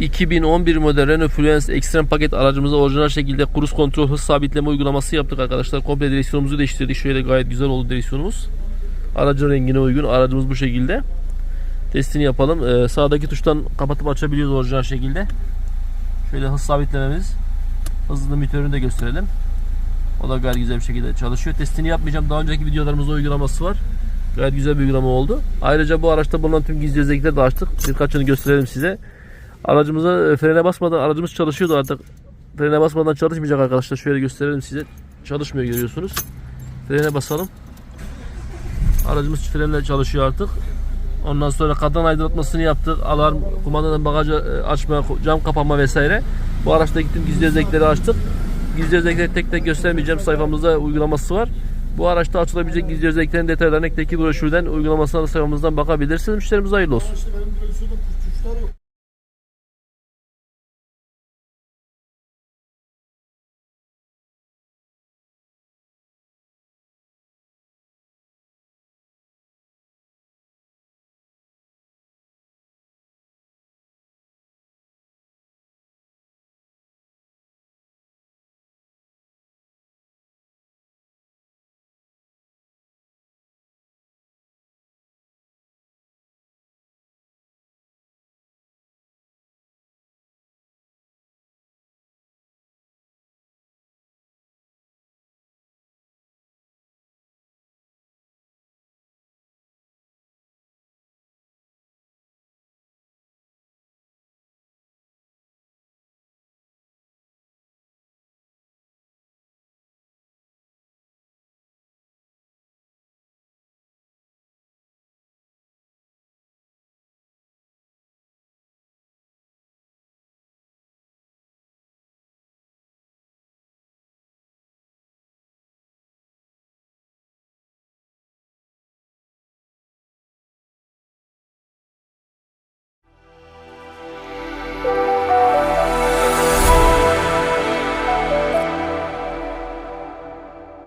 2011 model Renault Fluence Extreme paket aracımıza orijinal şekilde kruz kontrol hız sabitleme uygulaması yaptık arkadaşlar. Komple direksiyonumuzu değiştirdik. Şöyle gayet güzel oldu direksiyonumuz. Aracın rengine uygun. Aracımız bu şekilde. Testini yapalım. Ee, sağdaki tuştan kapatıp açabiliyoruz orijinal şekilde. Şöyle hız sabitlememiz. Hızlı limitörünü de gösterelim. O da gayet güzel bir şekilde çalışıyor. Testini yapmayacağım. Daha önceki videolarımızda uygulaması var. Gayet güzel bir uygulama oldu. Ayrıca bu araçta bulunan tüm gizli özellikleri de açtık. Birkaçını gösterelim size. Aracımıza e, frene basmadan aracımız çalışıyordu artık. Frene basmadan çalışmayacak arkadaşlar. Şöyle gösterelim size. Çalışmıyor görüyorsunuz. Frene basalım. Aracımız frenle çalışıyor artık. Ondan sonra kadran aydınlatmasını yaptık. Alarm, kumandadan bagajı e, açma, cam kapama vesaire. Bu araçtaki tüm gizli özellikleri açtık. Gizli özellikleri tek tek göstermeyeceğim. Sayfamızda uygulaması var. Bu araçta açılabilecek gizli özelliklerin detaylarına ekteki broşürden uygulamasına da sayfamızdan bakabilirsiniz. Müşterimize hayırlı olsun.